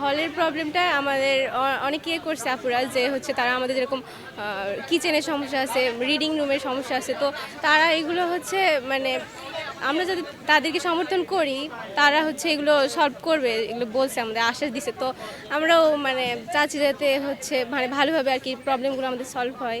হলের প্রবলেমটা আমাদের অ- অনেকেই করছে আপুরা, যে হচ্ছে তারা আমাদের যেরকম কিচেনের সমস্যা আছে রিডিং রুমের সমস্যা আছে, তো তারা এগুলো হচ্ছে মানে আমরা যদি তাদেরকে সমর্থন করি, তারা হচ্ছে এগুলো সলভ করবে, এগুলো বলছে আমাদের, আশ্বাস দিছে, তো আমরাও মানে চাচ্ছি যাতে হচ্ছে মানে ভালোভাবে আর কি প্রবলেমগুলো আমাদের সলভ হয়।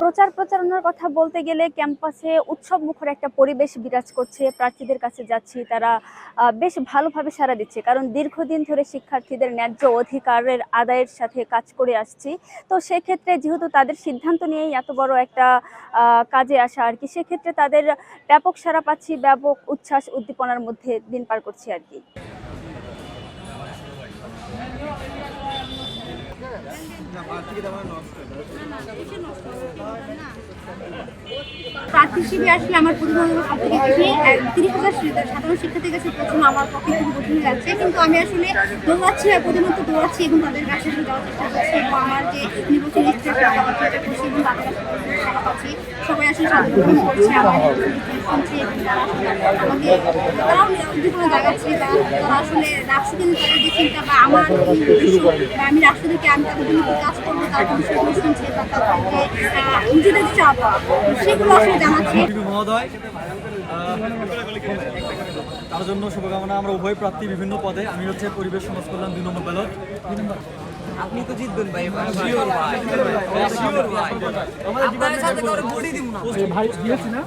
প্রচার প্রচারণার কথা বলতে গেলে ক্যাম্পাসে উৎসব মুখর একটা পরিবেশ বিরাজ করছে। প্রার্থীদের কাছে যাচ্ছি, তারা বেশ ভালোভাবে সাড়া দিচ্ছে। কারণ দীর্ঘদিন ধরে শিক্ষার্থীদের ন্যায্য অধিকারের আদায়ের সাথে কাজ করে আসছি। তো সেক্ষেত্রে যেহেতু তাদের সিদ্ধান্ত নিয়েই এত বড় একটা কাজে আসা আর কি, সেক্ষেত্রে তাদের ব্যাপক সাড়া পাচ্ছি, ব্যাপক উচ্ছ্বাস উদ্দীপনার মধ্যে দিন পার করছি আর কি। প্রার্থী হিসেবে আসলে আমার পরিবহন সব থেকে বেশি তিরিশ হাজার সাধারণ শিক্ষার্থীর কাছে প্রথম আমার পক্ষে খুব কঠিন লাগছে কিন্তু আমি আসলে দৌড়াচ্ছি আর প্রতিনিয়ত দৌড়াচ্ছি এবং তাদের কাছে যাওয়ার চেষ্টা করছি এবং আমার যে নির্বাচনী কাছে মহোদয় তার জন্য শুভকামনা। আমরা উভয় প্রার্থী বিভিন্ন পদে আমি হচ্ছে পরিবেশ সমাজ কল্যাণ দুই নম্বর ব্যালট। আপনি তো জিতবেন ভাই শিওর ভাই। শিওর ভাই। আপনার সাথে কারও বডি দিব না। ভাই দিয়েছি না?